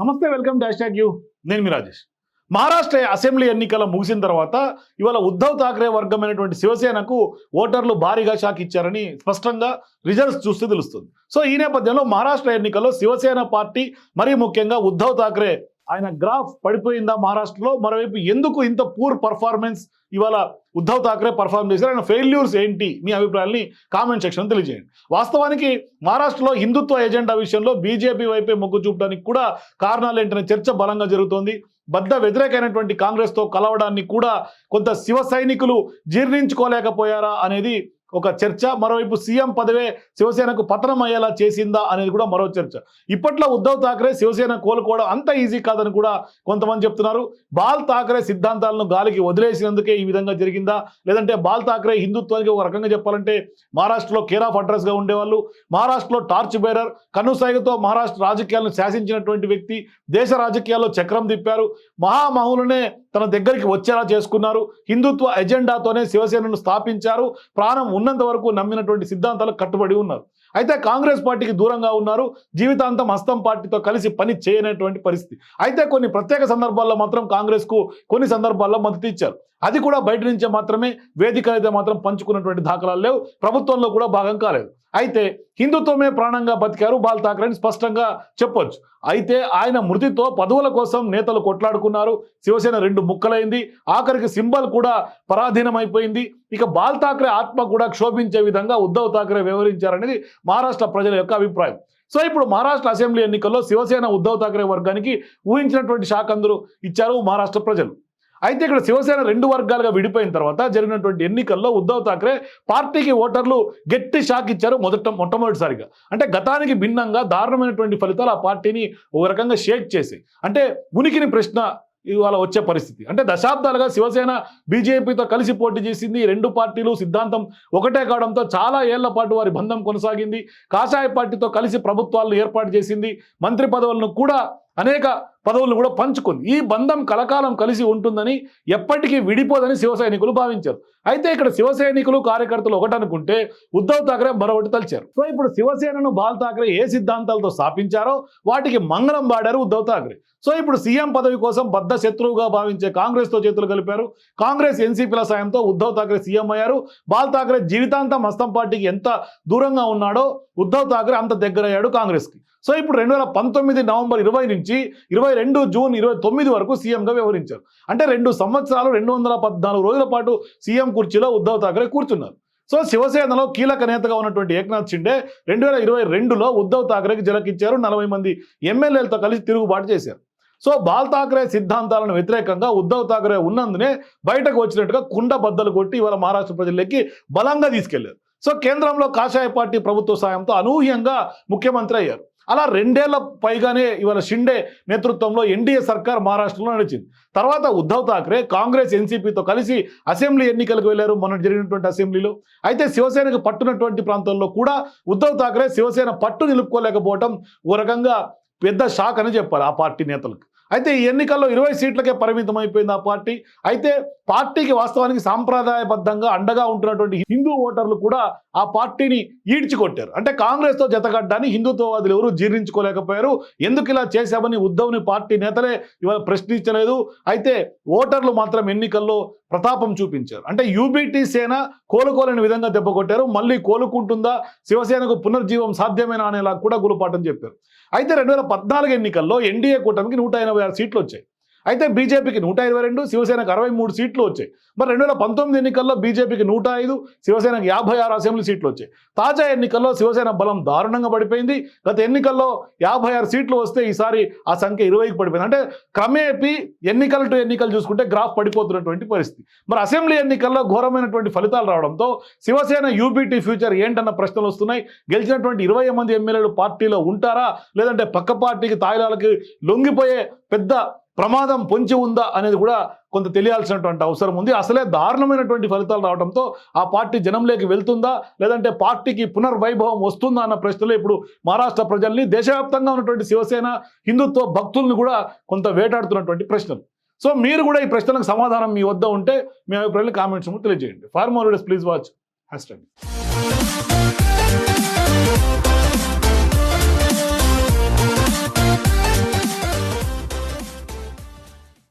నమస్తే welcome dash tag you. నేను మీ Rajesh. Maharashtra assembly ఎన్నికల ముగిసిన తర్వాత ఇవాళ ఉద్ధవ్ థాక్రే వర్గమైనటువంటి శివసేనకు ఓటర్లు భారీగా షాక్ ఇచ్చారని స్పష్టంగా రిజల్ట్స్ చూస్తే తెలుస్తుంది. సో ఈ నేపథ్యంలో మహారాష్ట్ర ఎన్నికల్లో శివసేన పార్టీ మరీ ముఖ్యంగా ఉద్ధవ్ థాక్రే ఆయన గ్రాఫ్ పడిపోయిందా మహారాష్ట్రలో? మరోవైపు ఎందుకు ఇంత పూర్ పర్ఫార్మెన్స్ ఇవాళ ఉద్ధవ్ ఠాక్రే పర్ఫామ్ చేశారు? ఆయన ఫెయిల్యూర్స్ ఏంటి? మీ అభిప్రాయాల్ని కామెంట్ సెక్షన్ తెలియజేయండి. వాస్తవానికి మహారాష్ట్రలో హిందుత్వ ఎజెండా విషయంలో బీజేపీ వైపే మొగ్గు చూపడానికి కూడా కారణాలు ఏంటనే చర్చ బలంగా జరుగుతోంది. బద్ద వ్యతిరేకమైనటువంటి కాంగ్రెస్తో కలవడాన్ని కూడా కొంత శివ సైనికులు జీర్ణించుకోలేకపోయారా అనేది ఒక చర్చ మరోవైపు సీఎం పదవే శివసేనకు పతనం అయ్యేలా చేసిందా అనేది కూడా మరో చర్చ. ఇప్పట్లో ఉద్ధవ్ ఠాక్రే శివసేన కోలుకోవడం అంత ఈజీ కాదని కూడా కొంతమంది చెప్తున్నారు. బాల్ థాకరే సిద్ధాంతాలను గాలికి వదిలేసినందుకే ఈ విధంగా జరిగిందా? లేదంటే బాల్ ఠాక్రే హిందుత్వానికి ఒక రకంగా చెప్పాలంటే మహారాష్ట్రలో కేర్ ఆఫ్ అడ్రస్గా ఉండేవాళ్ళు. మహారాష్ట్రలో టార్చ్ బేరర్ కనుసాయిగతో మహారాష్ట్ర రాజకీయాలను శాసించినటువంటి వ్యక్తి దేశ రాజకీయాల్లో చక్రం తిప్పారు. మహామహులనే తన దగ్గరికి వచ్చేలా చేసుకున్నారు. హిందుత్వ ఎజెండాతోనే శివసేనను స్థాపించారు. ప్రాణం ఉన్నంత వరకు నమ్మినటువంటి సిద్ధాంతాలకు కట్టుబడి ఉన్నారు. అయితే కాంగ్రెస్ పార్టీకి దూరంగా ఉన్నారు. జీవితాంతం హస్తం పార్టీతో కలిసి పని చేయనటువంటి పరిస్థితి. అయితే కొన్ని ప్రత్యేక సందర్భాల్లో మాత్రం కాంగ్రెస్కు కొన్ని సందర్భాల్లో మద్దతు ఇచ్చారు. అది కూడా బయట నుంచే మాత్రమే వేదికలు అయితే మాత్రం పంచుకున్నటువంటి దాఖలాలు లేవు. ప్రభుత్వంలో కూడా భాగం కాలేదు. అయితే హిందుత్వమే ప్రాణంగా బతికారు బాల్ ఠాక్రే అని స్పష్టంగా చెప్పొచ్చు. అయితే ఆయన మృతితో పదవుల కోసం నేతలు కొట్లాడుకున్నారు. శివసేన రెండు ముక్కలైంది. ఆఖరికి సింబల్ కూడా పరాధీనమైపోయింది. ఇక బాల్ ఠాక్రే ఆత్మ కూడా క్షోభించే విధంగా ఉద్ధవ్ థాకరే వ్యవహరించారనేది మహారాష్ట్ర ప్రజల యొక్క అభిప్రాయం. సో ఇప్పుడు మహారాష్ట్ర అసెంబ్లీ ఎన్నికల్లో శివసేన ఉద్ధవ్ థాకరే వర్గానికి ఊహించినటువంటి షాక్ అందరూ ఇచ్చారు మహారాష్ట్ర ప్రజలు. అయితే ఇక్కడ శివసేన రెండు వర్గాలుగా విడిపోయిన తర్వాత జరిగినటువంటి ఎన్నికల్లో ఉద్ధవ్ థాక్రే పార్టీకి ఓటర్లు గట్టి షాక్ ఇచ్చారు మొదట మొట్టమొదటిసారిగా. అంటే గతానికి భిన్నంగా దారుణమైనటువంటి ఫలితాలు ఆ పార్టీని ఒక రకంగా షేక్ చేసి అంటే ఉనికిని ప్రశ్న ఇవాళ వచ్చే పరిస్థితి. అంటే దశాబ్దాలుగా శివసేన బీజేపీతో కలిసి పోటీ చేసింది. రెండు పార్టీలు సిద్ధాంతం ఒకటే కావడంతో చాలా ఏళ్ళ పాటు వారి బంధం కొనసాగింది. కాషాయ పార్టీతో కలిసి ప్రభుత్వాలను ఏర్పాటు చేసింది. మంత్రి పదవులను కూడా అనేక పదవులను కూడా పంచుకుంది. ఈ బంధం కలకాలం కలిసి ఉంటుందని ఎప్పటికీ విడిపోదని శివ సైనికులు భావించారు. అయితే ఇక్కడ శివ సైనికులు కార్యకర్తలు ఒకటనుకుంటే ఉద్ధవ్ థాక్రే మరొకటి తలిచారు. సో ఇప్పుడు శివసేనను బాల్ థాక్రే ఏ సిద్ధాంతాలతో స్థాపించారో వాటికి మంగళం వాడారు ఉద్ధవ్ థాక్రే. సో ఇప్పుడు సీఎం పదవి కోసం బద్ద శత్రువుగా భావించే కాంగ్రెస్తో చేతులు కలిపారు. కాంగ్రెస్ ఎన్సీపీల సాయంతో ఉద్ధవ్ థాక్రే సీఎం అయ్యారు. బాల్ థాక్రే జీవితాంతం హస్తం పార్టీకి ఎంత దూరంగా ఉన్నాడో ఉద్ధవ్ థాక్రే అంత దగ్గరయ్యాడు కాంగ్రెస్కి. సో ఇప్పుడు రెండు వేల పంతొమ్మిది నవంబర్ ఇరవై నుంచి ఇరవై రెండు జూన్ ఇరవై తొమ్మిది వరకు సీఎంగా వ్యవహరించారు. అంటే రెండు సంవత్సరాలు రెండు వందల పద్నాలుగు రోజుల పాటు సీఎం కుర్చీలో ఉద్ధవ్ థాకరే కూర్చున్నారు. సో శివసేనలో కీలక నేతగా ఉన్నటువంటి ఏక్నాథ్ షిండే రెండు వేల ఇరవై రెండులో ఉద్ధవ్ థాకరేకి జలకిచ్చారు నలభై మంది ఎమ్మెల్యేలతో కలిసి తిరుగుబాటు చేశారు. సో బాల్ థాకరే సిద్ధాంతాలను వ్యతిరేకంగా ఉద్ధవ్ థాకరే ఉన్నందునే బయటకు వచ్చినట్టుగా కుండ బద్దలు కొట్టి ఇవాళ మహారాష్ట్ర ప్రజల్లోకి బలంగా తీసుకెళ్ళారు. సో కేంద్రంలో కాషాయ పార్టీ ప్రభుత్వ సాయంతో అనూహ్యంగా ముఖ్యమంత్రి అయ్యారు. అలా రెండేళ్ళ పైగానే ఇవాళ షిండే నేతృత్వంలో ఎన్డీఏ సర్కార్ మహారాష్ట్రలో నడిచింది. తర్వాత ఉద్ధవ్ ఠాక్రే కాంగ్రెస్ ఎన్సీపీతో కలిసి అసెంబ్లీ ఎన్నికలకు వెళ్ళారు మొన్న జరిగినటువంటి అసెంబ్లీలో. అయితే శివసేనకు పట్టునటువంటి ప్రాంతంలో కూడా ఉద్ధవ్ ఠాక్రే శివసేన పట్టు నిలుపుకోలేకపోవడం ఓ రకంగా పెద్ద షాక్ అని చెప్పాలి ఆ పార్టీ నేతలకు. అయితే ఈ ఎన్నికల్లో ఇరవై సీట్లకే పరిమితం అయిపోయింది ఆ పార్టీ. అయితే పార్టీకి వాస్తవానికి సాంప్రదాయబద్ధంగా అండగా ఉంటున్నటువంటి హిందూ ఓటర్లు కూడా ఆ పార్టీని ఈడ్చికొట్టారు. అంటే కాంగ్రెస్తో జతగడ్డాన్ని హిందుత్వవాదులు ఎవరు జీర్ణించుకోలేకపోయారు. ఎందుకు ఇలా చేశామని ఉద్ధవ్ని పార్టీ నేతలే ఇవాళ ప్రశ్నించలేదు. అయితే ఓటర్లు మాత్రం ఎన్నికల్లో ప్రతాపం చూపించారు. అంటే యూబీటీ సేన కోలుకోలేని విధంగా దెబ్బకొట్టారు మళ్ళీ కోలుకుంటుందా? శివసేనకు పునర్జీవం సాధ్యమేనా అనేలా కూడా గులుపాఠం చెప్పారు. అయితే రెండు వేల పద్నాలుగు ఎన్నికల్లో ఎన్డీఏ కూటమికి నూట ఎనభై ఆరు సీట్లు వచ్చాయి. అయితే బీజేపీకి నూట ఇరవై రెండు శివసేనకు అరవై మూడు సీట్లు వచ్చాయి. మరి రెండు వేల పంతొమ్మిది ఎన్నికల్లో బీజేపీకి నూట ఐదు శివసేనకు యాభై ఆరు అసెంబ్లీ సీట్లు వచ్చాయి. తాజా ఎన్నికల్లో శివసేన బలం దారుణంగా పడిపోయింది. గత ఎన్నికల్లో యాభై ఆరు సీట్లు వస్తే ఈసారి ఆ సంఖ్య ఇరవైకి పడిపోయింది. అంటే క్రమేపీ ఎన్నికల టు ఎన్నికలు చూసుకుంటే గ్రాఫ్ పడిపోతున్నటువంటి పరిస్థితి. మరి అసెంబ్లీ ఎన్నికల్లో ఘోరమైనటువంటి ఫలితాలు రావడంతో శివసేన యూబీటీ ఫ్యూచర్ ఏంటన్న ప్రశ్నలు వస్తున్నాయి. గెలిచినటువంటి ఇరవై మంది ఎమ్మెల్యేలు పార్టీలో ఉంటారా? లేదంటే పక్క పార్టీకి తాయిలాలకి లొంగిపోయే పెద్ద ప్రమాదం పొంచి ఉందా అనేది కూడా కొంత తెలియాల్సినటువంటి అవసరం ఉంది. అసలే దారుణమైనటువంటి ఫలితాలు రావడంతో ఆ పార్టీ జనంలోకి వెళ్తుందా? లేదంటే పార్టీకి పునర్వైభవం వస్తుందా అన్న ప్రశ్నలో ఇప్పుడు మహారాష్ట్ర ప్రజల్ని దేశవ్యాప్తంగా ఉన్నటువంటి శివసేన హిందుత్వ భక్తుల్ని కూడా కొంత వేటాడుతున్నటువంటి ప్రశ్నలు. సో మీరు కూడా ఈ ప్రశ్నలకు సమాధానం మీ వద్ద ఉంటే మీ అభిప్రాయాలు కామెంట్స్ తెలియజేయండి. ఫార్మోర్ ప్లీజ్ వాచ్ హ్యాష్